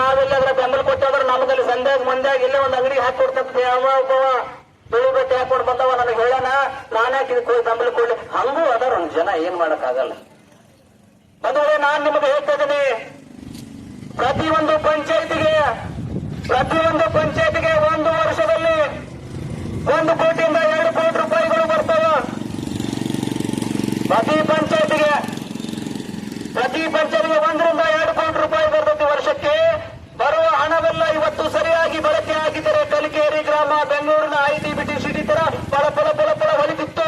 ನಾವೆಲ್ಲ ಅದರ ಬೆಂಬಲ ಕೊಟ್ಟಾದ್ರೆ ನಮಗಲ್ಲಿ ಸಂದೇಹ ಮಂದ್ಯಾಗ ಇಲ್ಲೇ ಒಂದು ಅಂಗಡಿ ಹಾಕಿ ಕೊಡ್ತಂತೆ ಅವ ಒಬ್ಬವ ಬಿಳಿ ಬಟ್ಟೆ ಹಾಕೊಂಡು ಬಂದವ, ನನಗೆ ಹೇಳೋಣ, ನಾನೇ ಇದಕ್ಕೆ ಬೆಂಬಲ ಕೊಡ್ಲಿ. ಹಂಗೂ ಅದಾರ ಒಂದು ಜನ, ಏನ್ ಮಾಡಕ್ಕಾಗಲ್ಲ ಆಗಲ್ಲ. ನಾನು ನಿಮಗೆ ಹೇಳ್ತಾ ಇದ್ದೀನಿ. ಪ್ರತಿಯೊಂದು ಪಂಚಾಯತಿಗೆ ಪ್ರತಿಯೊಂದು ಪಂಚಾಯತಿಗೆ ಒಂದು ವರ್ಷದಲ್ಲಿ ಒಂದು ಕೋಟಿಯಿಂದ ಎರಡು ಕೋಟಿ ರೂಪಾಯಿಗಳು ಬರ್ತವೆ. ಪ್ರತಿ ಪಂಚಾಯತಿಗೆ ಪ್ರತಿ ಪಂಚಾಯತಿಗೆ ಒಂದರಿಂದ ಎರಡು ಕೋಟಿ ರೂಪಾಯಿ ಬರ್ತೈತಿ ವರ್ಷಕ್ಕೆ. ಬರುವ ಹಣವೆಲ್ಲ ಇವತ್ತು ಸರಿಯಾಗಿ ಬಳಕೆ ಆಗಿದ್ದರೆ ಕಲಿಕೇರಿ ಗ್ರಾಮ ಬೆಂಗಳೂರಿನ ಐಟಿ ಬಿಟಿ ಸಿಟಿ ತರ ಪಳ ಪಳ ಪಳ ಪಳ ಹೊಲಿತಿತ್ತು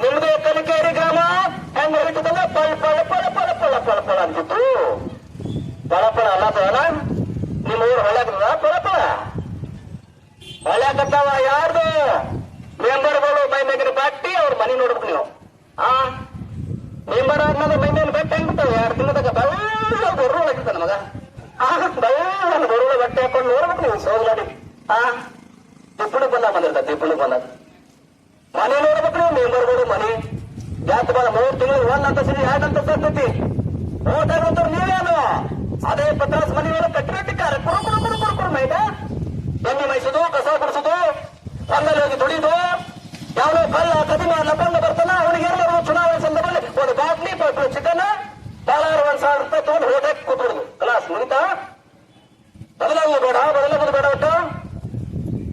ನಿಮ್ಮದೇ ಕಲಿಕೇರಿ ಗ್ರಾಮ ಹೆಂಗ್ ಹೊಲಿತದಲ್ಲ ಪಳ ಪಳ ಪಳ ಪಳ ಪಳ ಪಳ ಪಳ ಅಂತಿತ್ತು ಪಳ ಪಳ ಅಲ್ಲ ಪಳ ನಿಮ್ಮ ಊರು ಹೊಳ್ಯಾಕದ ಪಳ ಪಳ ಹೊಳ್ಯಾಕತ್ತಾವ ಯಾರ್ದು ಮೆಂಬರ್ಗಳು ಮೈ ಮೇಗಿನ ಬಟ್ಟಿ ಅವ್ರ ಮನೆ ನೋಡ್ಬೇಕು ನೀವು ಆ ಮೆಂಬರ್ ಆದ್ಮೇಲೆ ಮೈ ಮೇಲೆ ಬಟ್ಟೆ ಹೆಂಗ್ಬಿಡ್ತಾವ ಎರಡು ತಿಂಗಳದಾಗ ಬೆಳ್ಳ ಬರುವ ಹಾಕಿರ್ತಾನ ಮಗ ಆ ಬೆಳ್ಳ ಬರುವ ಬಟ್ಟೆ ಹಾಕೊಂಡು ನೋಡ್ಬೇಕು ನೀವು ಸೋಗ್ಲಾಡಿ ಆ ತಿಪ್ಪುಳು ಬಂದ ಬಂದಿರ್ತ ತಿಪ್ಪುಳು ಬಂದ ಮನೆ ನೋಡ್ಬೇಕು ನೀವು, ಮೆಂಬರ್ಗಳು, ಮನೆ. ಜಾತಿ ಬಾಳ ಮೂರು ತಿಂಗಳು ಒಂದ್ ಅಂತ ಸರಿ, ಎರಡು ಅಂತ ಸತ್ತೈತಿ. ಓಟ್ ನೀವೇನು ಅದೇ ಪತ್ರಾಸ್ ಮನೆ ಮೇಲೆ ಕಟ್ಟಿರಟ್ಟಿದ್ದಾರೆ ಕುಡು ಕೊಡು ಕೊಡು ಕೊಡು ಕುಡು ಮೈದ? ಎಣ್ಣೆ ಮೈಸೋದು, ಕಸ ಗುಡಿಸೋದು ಹೊಲದಲ್ಲಿ ಹೋಗಿ ದುಡಿದು ಯಾವನೋ ಕಲ್ಲ ಕದಿಮ ಲಬ್ಬಂಗ ಬರ್ತಾನ ಅವನಿಗೆ ಎಲ್ಲರೂ ಚುನಾವಣೆ ಸಂದರ್ಭದಲ್ಲಿ ಒಂದು ಬಾಟ್ಲಿ ಚಿಕನ್ ಡಾಲರ್ ಒಂದ್ ಸಾವಿರ ರೂಪಾಯಿ ತಗೊಂಡು ಹೋದಕ್ಕೆ ಮುಗಿತಾ ಬದಲಾಗೋದು ಬೇಡ ಬದಲಾಗೋದು ಬೇಡ ಒಟ್ಟು.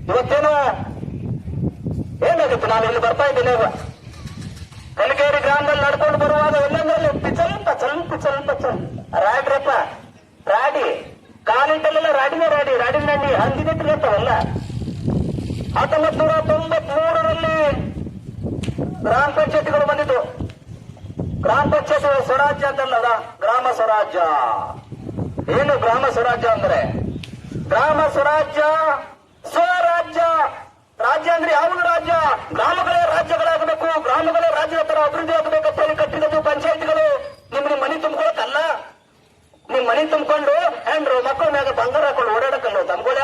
ಇವತ್ತೇನು? ಏನಾಗುತ್ತೆ ನಾನು ಇಲ್ಲಿ ಬರ್ತಾ ಇದ್ದೇನೆ. ಕಲಿಕೇರಿ ಗ್ರಾಮದಲ್ಲಿ ನಡ್ಕೊಂಡು ಬರುವಾಗ ಎಲ್ಲಂದ್ರಲ್ಲಿ? ಪಿಚಲ್ ಪಚಲ್ ಪಿಚಲ್ ಪಚಲ್ ರಾಡ್ರಪ್ಪ, ರಾಡಿ. ಕಾಲಿಟ್ಟಲ್ಲೆಲ್ಲ ರಾಡಿನೇ ರಾಡಿ. ರಾಡಿ ನಂಡಿ ಹಂದಿನಿಟ್ಟು ಇರ್ತಾವಲ್ಲ ಹತ್ತೊಂಬತ್ ನೂರ ತೊಂಬತ್ ಮೂರರಲ್ಲಿ ಗ್ರಾಮ ಪಂಚಾಯತ್ಗಳು ಬಂದಿದ್ದು. ಗ್ರಾಮ ಪಂಚಾಯತ್ ಸ್ವರಾಜ್ಯ ಅಂತಲ್ಲದ ಗ್ರಾಮ ಸ್ವರಾಜ್ಯ. ಏನು ಗ್ರಾಮ ಸ್ವರಾಜ್ಯ ಅಂದ್ರೆ? ಗ್ರಾಮ ಸ್ವರಾಜ್ಯ ಸ್ವರಾಜ್ಯ. ರಾಜ್ಯ ಅಂದ್ರೆ ಯಾವುದು ರಾಜ್ಯ? ಗ್ರಾಮಗಳೇ ರಾಜ್ಯಗಳಾಗಬೇಕು. ಗ್ರಾಮಗಳೇ ರಾಜ್ಯದ ತರ ಅಭಿವೃದ್ಧಿ ಆಗಬೇಕು ಅಂತ ಹೇಳಿ ಕಟ್ಟಿರೋದು ಪಂಚಾಯತ್ಗಳು. ನಿಮ್ಗೆ ನಿಮ್ ಮನೆ ತುಂಬಿಕೊಳಕಲ್ಲ ನಿಮ್ ಮನೆ ತುಂಬಿಕೊಂಡು ಹೆಂಡ್ರು ಮಕ್ಕಳ ಮ್ಯಾಗ ಬಂಗಾರ ಹಾಕೊಂಡು ಓಡಾಡಕಲ್ಲ ತಮ್ಗೋಳ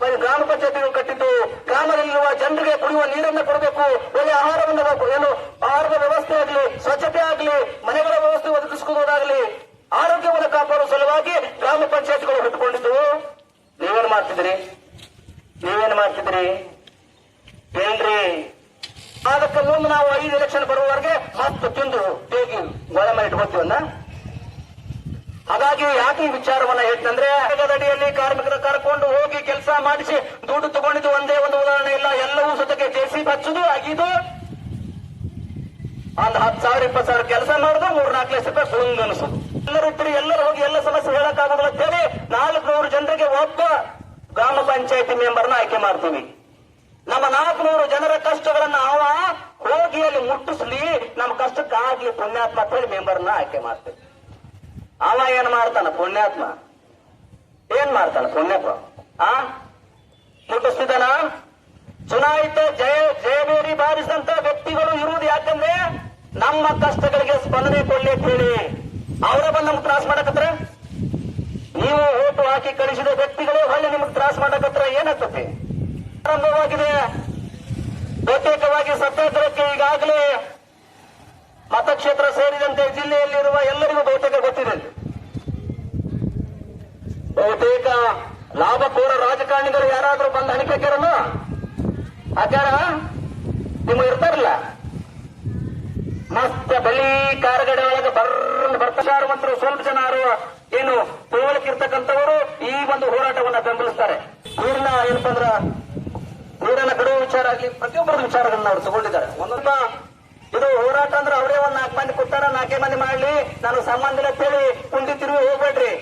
ಬರೀ ಗ್ರಾಮ ಪಂಚಾಯತಿಗಳು ಕಟ್ಟಿದ್ದು, ಗ್ರಾಮದಲ್ಲಿರುವ ಜನರಿಗೆ ಕುಡಿಯುವ ನೀರನ್ನ ಕೊಡಬೇಕು. ಒಳ್ಳೆ ಆಹಾರವನ್ನು. ಏನು ಆಹಾರದ ವ್ಯವಸ್ಥೆ ಆಗಲಿ, ಸ್ವಚ್ಛತೆ ಆಗಲಿ, ಮನೆಗಳ ವ್ಯವಸ್ಥೆ ಒದಗಿಸಿಕೊಳ್ಳೋದಾಗಲಿ ಆರೋಗ್ಯವನ್ನು ಕಾಪಾಡುವ ಸಲುವಾಗಿ ಗ್ರಾಮ ಪಂಚಾಯತ್ಗಳು ಹುಟ್ಟುಕೊಂಡಿದ್ದು ನೀವೇನ್ ಮಾಡ್ತಿದ್ರಿ ನೀವೇನ್ ಮಾಡ್ತಿದ್ರಿ ಹೇಳ್ರಿ ಅದಕ್ಕೆ ಮುಂದೆ ನಾವು ಐದು ಎಲೆಕ್ಷನ್ ಬರುವವರೆಗೆ ಮತ್ತೆ ತಿಂದು ಹೇಗೆ ಗೊಳೆ ಮಾಡಿ ಇಟ್ಕೊತೀವನ್ನ ಹಾಗಾಗಿ ಯಾಕೆ ಈ ವಿಚಾರವನ್ನ ಹೇಳ್ತಂದ್ರೆ ಅಡಿಯಲ್ಲಿ ಕಾರ್ಮಿಕರ ಕರ್ಕೊಂಡು ಹೋಗಿ ಕೆಲಸ ಮಾಡಿಸಿ ದುಡ್ಡು ತಗೊಂಡಿದ್ದು ಒಂದೇ ಒಂದು ಉದಾಹರಣೆ ಇಲ್ಲ, ಎಲ್ಲವೂ ಸತಕ್ಕೆ ಜೆಸಿ ಹಚ್ಚುದು ಆಗಿದ್ದು, ಒಂದ್ ಹತ್ತು ಸಾವಿರ, ಇಪ್ಪತ್ತು ಸಾವಿರ ಕೆಲಸ ಮಾಡುದು ಮೂರ್ ನಾಲ್ಕು ಲಕ್ಷ ರೂಪಾಯಿ ಸುಳ್ಳು ಅನಿಸುದು. ಎಲ್ಲರೂ ಇಟ್ಟರೆ ಎಲ್ಲರೂ ಹೋಗಿ ಎಲ್ಲ ಸಮಸ್ಯೆ ಹೇಳಕ್ಕಾಗೋದಿಲ್ಲ ಅಂತೇಳಿ ನಾಲ್ಕು ನೂರು ಜನರಿಗೆ ಒಬ್ಬ ಗ್ರಾಮ ಪಂಚಾಯತಿ ಮೆಂಬರ್ನ ಆಯ್ಕೆ ಮಾಡ್ತೀವಿ. ನಮ್ಮ ನಾಲ್ಕುನೂರು ಜನರ ಕಷ್ಟಗಳನ್ನ ಅವ ಹೋಗಿ ಅಲ್ಲಿ ಮುಟ್ಟಿಸ್ಲಿ ನಮ್ಮ ಕಷ್ಟಕ್ಕಾಗಿ ಪುಣ್ಯಾತ್ಮ ಅಂತ ಹೇಳಿ ಮೆಂಬರ್ನ ಆಯ್ಕೆ ಮಾಡ್ತೇವೆ. ಅವ ಏನ್ ಮಾಡ್ತಾನ ಪುಣ್ಯಾತ್ಮ? ಏನ್ ಮಾಡ್ತಾನ ಪುಣ್ಯಾತ್ಮ? ಆ? ಮುಟ್ಟಿಸ್ತಿದ್ದಾನ? ಚುನಾಯಿತ ಜಯ ಜಯಬೇರಿ ಬಾರಿಸಿದಂತ ವ್ಯಕ್ತಿಗಳು ಇರುವುದು ಯಾಕಂದ್ರೆ ನಮ್ಮ ಕಷ್ಟಗಳಿಗೆ ಸ್ಪಂದನೆ ಕೊಡ್ಲಿ ಹೇಳಿ ಅವರ ಬಂದು ನಮ್ಗೆ ತ್ರಾಸ ಮಾಡಕತ್ರ? ನೀವು ಓಟು ಹಾಕಿ ಕಳಿಸಿದ ವ್ಯಕ್ತಿಗಳು ಹೊಳ್ಳಿ ನಿಮ್ಗೆ ತ್ರಾಸ ಮಾಡಕತ್ರ ಏನಾಗ್ತದೆ? ಪ್ರಾರಂಭವಾಗಿದೆ. ಬಹುತೇಕವಾಗಿ ಸತ್ಯಾಗ್ರಹಕ್ಕೆ ಈಗಾಗಲೇ ಮತಕ್ಷೇತ್ರ ಸೇರಿದಂತೆ ಜಿಲ್ಲೆಯಲ್ಲಿರುವ ಎಲ್ಲರಿಗೂ ಬಹುತೇಕ ಗೊತ್ತಿದೆ. ಬಹುತೇಕ ಲಾಭಕೋರ ರಾಜಕಾರಣಿಗಳು ಯಾರಾದರೂ ಬಂದು ಹಣಿಕೆ ಆಚಾರ ನಿಮ್ಮ ಇರ್ತಾರಲ್ಲ? ಮಸ್ತ್ ಬಲಿ ಕಾರಗಡೆ ಒಳಗೆ ಬರ್ರ ಬರ್ತಾರ. ಮತ್ತು ಸ್ವಲ್ಪ ಜನರು ಏನು ತಿಳುವಳಿಕಿರ್ತಕ್ಕಂಥವರು ಈ ಒಂದು ಹೋರಾಟವನ್ನ ಬೆಂಬಲಿಸ್ತಾರೆ. ಊರಿನ ಏನಪ್ಪ ಅಂದ್ರ ನೀರನ್ನ ಬಿಡುವ ವಿಚಾರ ಆಗಲಿ ಪ್ರತಿಯೊಬ್ಬರ ವಿಚಾರಗಳನ್ನ ಅವರು ತಗೊಂಡಿದ್ದಾರೆ. ಒಂದೊಂದ ಇದು ಹೋರಾಟ ಅಂದ್ರೆ ಅವರೇ ಒಂದ್ ನಾಲ್ಕು ಮಂದಿ ಕೊಟ್ಟಾರ ನಾಲ್ಕೇ ಮಂದಿ ಮಾಡ್ಲಿ. ನಾನು ಸಂಬಂಧ ಕೇಳಿ ಅಂತೇಳಿ ಕುಂಡಿ ತಿರುಗಿ ಹೋಗ್ಬೇಡ್ರಿ.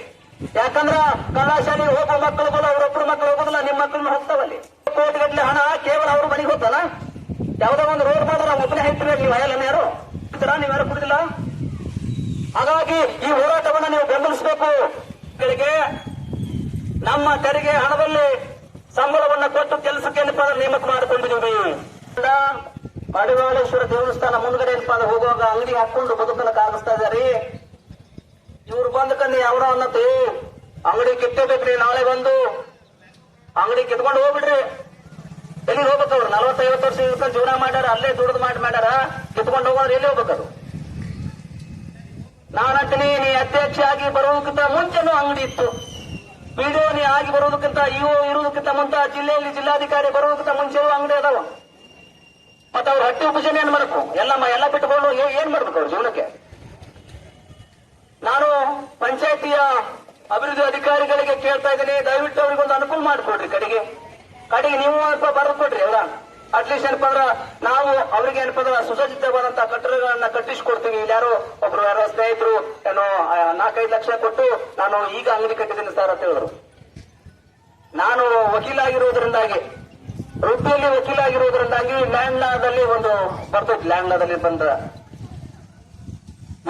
ಯಾಕಂದ್ರ ಕಲಾಶಾಲೆಗೆ ಹೋಗುವ ಮಕ್ಕಳುಗಳು ಅವರೊಬ್ಬರು ಮಕ್ಕಳು ಹೋಗೋದಿಲ್ಲ ನಿಮ್ಮ ಮಕ್ಕಳನ್ನ ಹೋಗ್ತಾವಲ್ಲಿ. ಕೋಟಿಗಟ್ಟಲೆ ಹಣ, ಕೇವಲ ಅವ್ರ ಮನೆಗೆ ಹೋಗ್ತಲ್ಲ ಯಾವ್ದೋ ಒಂದು ರೋಡ್ ಮಾಡಿದ್ರೆ ಒಬ್ಬನೇ ಹೇಳ್ತೀವಿ ನೀವು ಅಯ್ಯಲ್ಲ ಯಾರು? ನೀವು ನೀವ್ಯಾರು ಕುಡಿದಿಲ್ಲ? ಹಾಗಾಗಿ ಈ ಹೋರಾಟವನ್ನ ನೀವು ಬೆಂಬಲಿಸಬೇಕು. ನಮ್ಮ ತೆರಿಗೆ ಹಣದಲ್ಲಿ ಸಂಬಳವನ್ನ ಕೊಟ್ಟು ಕೆಲಸಕ್ಕೆ ಅಂದ್ರೆ ನೇಮಕ ಮಾಡಿಕೊಂಡಿದ್ದೀವಿ. ಮಡಿವಾಳೇಶ್ವರ ದೇವಸ್ಥಾನ ಮುಂದ್ಗಡೆ ಏನ್ಪಾ ಅಂದ್ರೆ ಹೋಗುವಾಗ ಅಂಗಡಿ ಹಾಕೊಂಡು ಬದುಕನ್ನ ಕಾಗಿಸ್ತಾ ಇದಾರೆ ಇವ್ರು ಬಂದ ಕಣ್ಣಿ ಯಾವ ಅನ್ನತಿ ಅಂಗಡಿ ಕಿತ್ತೇಬೇಕ್ರಿ, ನಾಳೆ ಬಂದು. ಅಂಗಡಿ ಕಿತ್ಕೊಂಡು ಹೋಗ್ಬಿಡ್ರಿ. ಎಲ್ಲಿ ಹೋಗ್ಬೇಕು ಅವ್ರು? ನಲವತ್ತೈವತ್ತು ವರ್ಷ ಇಳ್ಕೊಂಡು ಜೀವನ ಮಾಡ್ಯಾರ, ಅಲ್ಲೇ ದುಡ್ದು ಮಾಡಿ ಮಾಡ್ಯಾರ. ಕಿತ್ಕೊಂಡು ಹೋಗೋದ್ರೆ ಎಲ್ಲಿ ಹೋಗ್ಬೇಕದು ನಾನಂತೀನಿ, ನೀ ಅಧ್ಯಕ್ಷ ಆಗಿ ಬರುವುದಕ್ಕಿಂತ ಮುಂಚೆನೂ ಅಂಗಡಿ ಇತ್ತು. ಪಿಡಿಒನಿ ಆಗಿ ಬರುವುದಕ್ಕಿಂತ ಇಒ ಇರುವುದಕ್ಕಿಂತ ಮುಂತ ಜಿಲ್ಲೆಯಲ್ಲಿ ಜಿಲ್ಲಾಧಿಕಾರಿ ಬರುವುದಕ್ಕಿಂತ ಮುಂಚೆ ಅಂಗಡಿ ಅದಾವ. ಮತ್ತೆ ಅವ್ರು ಹಟ್ಟಿ ಉಪಜನೆ ಏನ್ ಮಾಡಬೇಕು ಎಲ್ಲ ಎಲ್ಲ ಬಿಟ್ಟುಕೊಂಡು ಏನ್ ಮಾಡ್ಬೇಕು ಅವ್ರ ಜೀವನಕ್ಕೆ? ನಾನು ಪಂಚಾಯತಿಯ ಅಭಿವೃದ್ಧಿ ಅಧಿಕಾರಿಗಳಿಗೆ ಕೇಳ್ತಾ ಇದ್ದೀನಿ. ದಯವಿಟ್ಟು ಅವ್ರಿಗೊಂದು ಅನುಕೂಲ ಮಾಡಿಕೊಡ್ರಿ ಕಡೆಗೆ. ಕಡೆಗೆ ನೀವು ಬರೆದು ಕೊಡ್ರಿ, ಅವರ. ಅಟ್ಲೀಸ್ಟ್ ಏನಪ್ಪ ಅಂದ್ರ ನಾವು ಅವ್ರಿಗೆ ಏನಪ್ಪ ಅಂದ್ರ ಸುಸಜ್ಜಿತವಾದಂತಹ ಕಟ್ಟಡಗಳನ್ನ ಕಟ್ಟಿಸ್ಕೊಡ್ತೀವಿ. ಯಾರೋ ಒಬ್ರು ಯಾರೋ ಸ್ನೇಹಿತರು ಏನೋ ನಾಲ್ಕೈದು ಲಕ್ಷ ಕೊಟ್ಟು ನಾನು ಈಗ ಅಂಗಡಿ ಕಟ್ಟಿದ್ದೀನಿ ಸರ್ ಅಂತ ಹೇಳಿದ್ರು. ನಾನು ವಕೀಲ ಆಗಿರುವುದರಿಂದಾಗಿ ವೃತ್ತಿಯಲ್ಲಿ ವಕೀಲ ಆಗಿರುವುದರಿಂದಾಗಿ ಲ್ಯಾಂಡ್ ಲಾದಲ್ಲಿ ಒಂದು ಬರ್ತೈತಿ ಲ್ಯಾಂಡ್ ಲಾದಲ್ಲಿ ಬಂದ.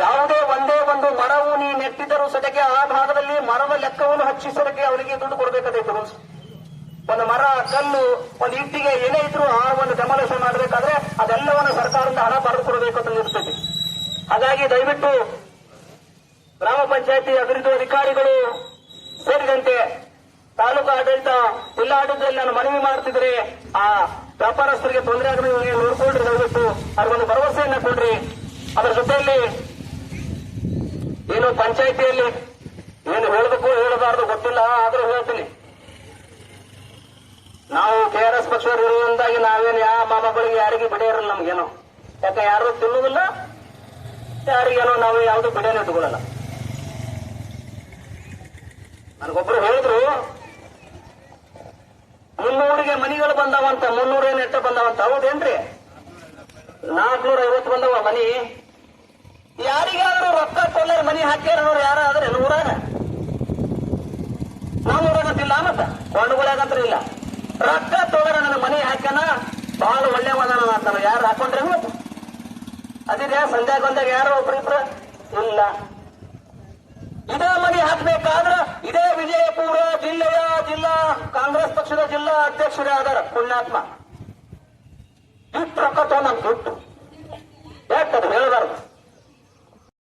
ಯಾವುದೇ ಒಂದೇ ಒಂದು ಮರವು ನೀ ನೆಟ್ಟಿದ್ದರೂ ಸಟಕ್ಕೆ ಆ ಭಾಗದಲ್ಲಿ ಮರದ ಲೆಕ್ಕವನ್ನು ಹಚ್ಚಿಸೋದಕ್ಕೆ ಅವರಿಗೆ ದುಡ್ಡು ಕೊಡಬೇಕಾದೈತೆ ಒಂದು ಮರ, ಕಲ್ಲು, ಒಂದು ಇಟ್ಟಿಗೆ ಏನೇ ಇದ್ರು ಡೆಮಾಲೇಷನ್ ಮಾಡಬೇಕಾದ್ರೆ ಅದೆಲ್ಲವನ್ನು ಸರ್ಕಾರದಿಂದ ಹಣ ಪಡೆದುಕೊಡಬೇಕು ಅಂತ ಇರ್ತೈತಿ ಹಾಗಾಗಿ ದಯವಿಟ್ಟು ಗ್ರಾಮ ಪಂಚಾಯತಿ ಅಭಿವೃದ್ಧಿ ಅಧಿಕಾರಿಗಳು ಸೇರಿದಂತೆ ತಾಲೂಕು ಆಡಳಿತ ಜಿಲ್ಲಾಡಳಿತದಲ್ಲಿ ನಾನು ಮನವಿ ಮಾಡ್ತಿದ್ರೆ ಆ ವ್ಯಾಪಾರಸ್ಥರಿಗೆ ತೊಂದರೆ ಆಗದೆ ನೋಡ್ಕೊಳ್ರಿ ದಯವಿಟ್ಟು ಅವ್ರಿಗೊಂದು ಭರವಸೆಯನ್ನ ಕೊಡ್ರಿ. ಅದರ ಜೊತೆಯಲ್ಲಿ ಏನು ಪಂಚಾಯಿತಿಯಲ್ಲಿ ಏನು ಹೇಳಬೇಕು ಹೇಳಬಾರದು, ಗೊತ್ತಿಲ್ಲ, ಆದರೂ ಹೇಳ್ತೀನಿ. ನಾವು ಕೆ ಆರ್ ಎಸ್ ಪಕ್ಷದವ್ರು ಇರುವುದಾಗಿ ನಾವೇನು ಯಾವ ಮಾಮಗಳಿಗೆ ಯಾರಿಗೆ ಬಿಡೇ ಇರಲ್ಲ ನಮ್ಗೇನು. ಯಾಕೆ ಯಾರು ತಿನ್ನುವುದಿಲ್ಲ, ಯಾರಿಗೇನೋ ನಾವು ಯಾವುದು ಬಿಡೇನೆ ಇಟ್ಕೊಳ್ಳಲ್ಲ. ನನಗೊಬ್ರು ಹೇಳಿದ್ರು, ಮುನ್ನೂರಿಗೆ ಮನಿಗಳು ಬಂದಾವಂತ ಮುನ್ನೂರೇನು ಎಟ್ಟ ಬಂದಾವಂತ, ಹೌದೇನ್ರಿ? ನಾಲ್ಕನೂರ ಐವತ್ತು ಬಂದವ ಮನಿ. ಯಾರಿಗಾದ್ರೂ ರೊಕ್ಕ ಕೊಲ್ಲರ್ ಮನಿ ಹಾಕ್ಯಾರ ನೋಡಿ ಯಾರಾದ್ರೆ ನೂರಾಗ ನಮ್ಮೂರಾಗಂತಿಲ್ಲ ಮತ್ತ ಕೊಂಡುಗಳಾಗಂತ್ರ ಇಲ್ಲ. ರೊಕ್ಕ ತೊಗೊಂಡ ನನ್ನ ಮನೆ ಹಾಕ್ಯನ ಬಹಳ ಒಳ್ಳೆ ಮದಾನ ಅಂತಾರ ಯಾರು ಹಾಕೊಂಡ್ರೆ ಮತ್ತೆ ಅದಿದೆ ಬಂದಾಗ ಯಾರು ಒಬ್ರಿಬ್ರು ಇಲ್ಲ. ಇದೇ ಮನೆ ಹಾಕ್ಬೇಕಾದ್ರ ಇದೇ ವಿಜಯಪುರ ಜಿಲ್ಲೆಯ ಜಿಲ್ಲಾ, ಕಾಂಗ್ರೆಸ್ ಪಕ್ಷದ ಜಿಲ್ಲಾ ಅಧ್ಯಕ್ಷರೇ ಆದಾರ ಪುಣ್ಯಾತ್ಮ. ಇಟ್ಟು ರೊಕ್ಕ ಯಾಕಂದ್ರೆ ದುಡ್ಡು.